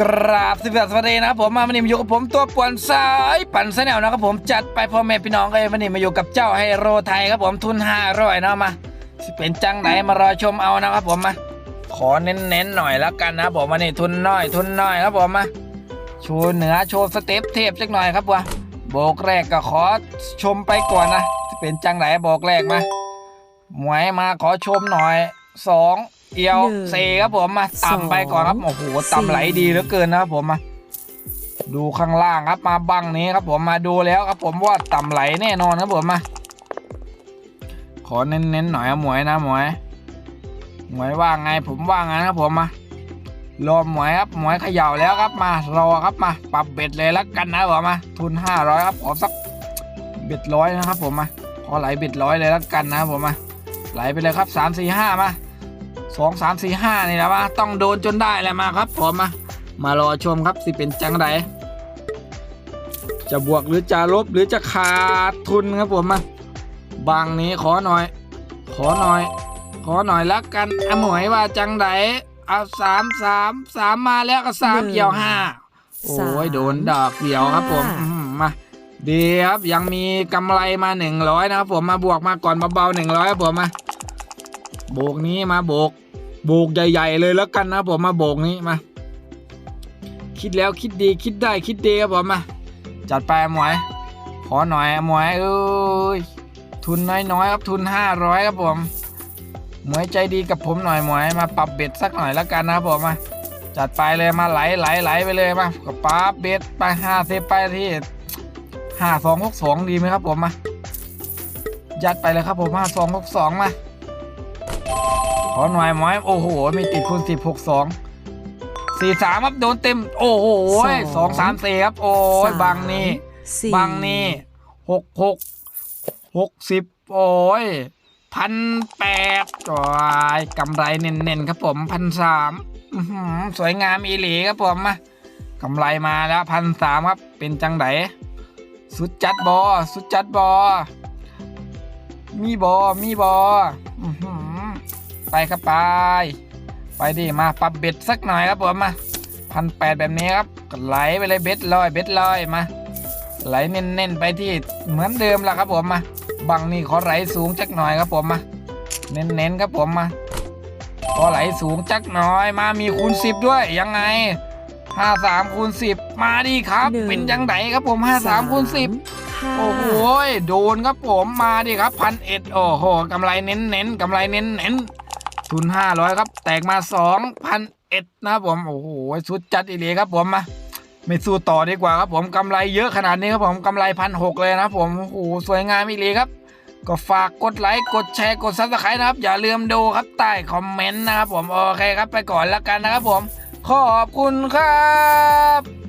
กราบสิบสวัสดีนะครับผมมาวันนี้มาอยู่กับผมตัวป่วนสายปั่นสแนลนะครับผมจัดไปพ่อแม่พี่น้องเลยวันนี้มาอยู่กับเจ้าไฮโรไทยครับผมทุนห้าร้อยเนาะมาสิเป็นจังไหนมารอชมเอานะครับผมมาขอเน้นๆหน่อยแล้วกันนะผมวันนี้ทุนน้อยทุนน้อยครับผมมาโชว์เหนือโชว์สเต็ปเทพสักหน่อยครับวะโบกแรกก็ขอชมไปก่อนนะสิเป็นจังไหนโบกแรกมาหมวยมาขอชมหน่อยสอง เอียวหนึ่งเซครับผมมาต่ำไปก่อนครับสองโอ้โหต่ำไหลดีเหลือเกินนะครับผมมาดูข้างล่างครับมาบังนี้ครับผมมาดูแล้วครับผมว่าต่ำไหลแน่นอนครับผมมาขอเน้นๆหน่อยนะหมวยนะหมวยหมวยว่าไงผมว่างั้นครับผมมารอหมวยครับหมวยเขย่าแล้วครับมารอครับมาปรับเบ็ดเลยแล้วกันนะผมมาทุนห้าร้อยครับขอสักเบ็ดร้อยนะครับผมมาขอไหลเบ็ดร้อยเลยแล้วกันนะครับผมมา ไหลไปเลยครับสามสี่ห้ามา สองสามสี่ห้านี่แหละมาต้องโดนจนได้แหละมาครับผมมามารอชมครับสิเป็นจังไดจะบวกหรือจะลบหรือจะขาดทุนครับผมมาบางนี้ขอหน่อย ขอหน่อย ขอหน่อยละกันอะหมวยว่าจังไดเอาสามสามสามมาแล้วก็สามหนึ่งเกี่ยวห้าโอ้สามยโดนดอกเดียวครับผมห้าอืมมาดีครับยังมีกำไรมาหนึ่งร้อยนะครับผมมาบวกมาก่อนเบาๆหนึ่งร้อยครับผมมา โบกนี้มาโบก โบกใหญ่ ๆ เลยแล้วกันนะผมมาโบกนี้มา คิดแล้วคิดดีคิดได้คิดดีครับผมมา จัดไปหมวย ขอหน่อยหมวยเอ้ยทุนน้อยๆครับทุนห้าร้อยครับผมหมวยใจดีกับผมหน่อยหมวยมาปรับเบ็ดสักหน่อยแล้วกันนะครับผมมาจัดไปเลยมาไหลไหลไหลไปเลยมาก็ปรับเบ็ดไปห้าสิบไปที่ห้าสองหกสองดีไหมครับผมมายัดไปเลยครับผมห้าสองหกสองมา อหน่อยหมวยโอ้โหมีติดคูณสิบหกสองสี่สามครับโดนเต็ม โอ้โหสสอองงสามสี่ครับ โอ้ยสามบังนี่สี่บังนี่หกหกหกสิบโอ้ยพันแปดโอ้ยกำไรเน้นๆครับผมพันสามสวยงามอีหลีครับผมมากำไรมาแล้วพันสามครับ เป็นจังไดสุดจัดบอสุดจัดบอมีบอมีบออื้อหือ ไปครับไป ไปดิมาปรับเบ็ดสักหน่อยครับผมมาพันแปดแบบนี้ครับก็ไหลไปเลยเบ็ดลอยเบ็ดลอยมา ไหลเน้นๆไปที่เหมือนเดิมละครับผมมาบังนี่ขอไหลสูงจักหน่อยครับผมมาเน้นๆครับผมมาขอไหลสูงจักหน่อยมามีคูณสิบด้วยยังไงห้าสามคูณสิบมาดีครับหนึ่งเป็นจังไดครับผมห้าสามคูณสิบห้าโอ้โหโดนครับผมมาดิครับพันเอ็ดโอ้โหกำไรเน้นเน้นๆกำไรเน้นเน้นๆ ทุนห้าร้อยครับ แตกมาสองพันเอ็ดนะครับผม โอ้โหสุดจัดอีเลยครับผมมาไม่สู้ต่อดีกว่าครับผมกำไรเยอะขนาดนี้ครับผมกำไรพันหกเลยนะผมโอ้โหสวยงามอีเลยครับ ก็ฝากกดไลค์กดแชร์กดซับสไครต์นะครับ อย่าลืมดูครับใต้คอมเมนต์นะครับผมโอเคครับไปก่อนแล้วกันนะครับผม ขอบคุณครับ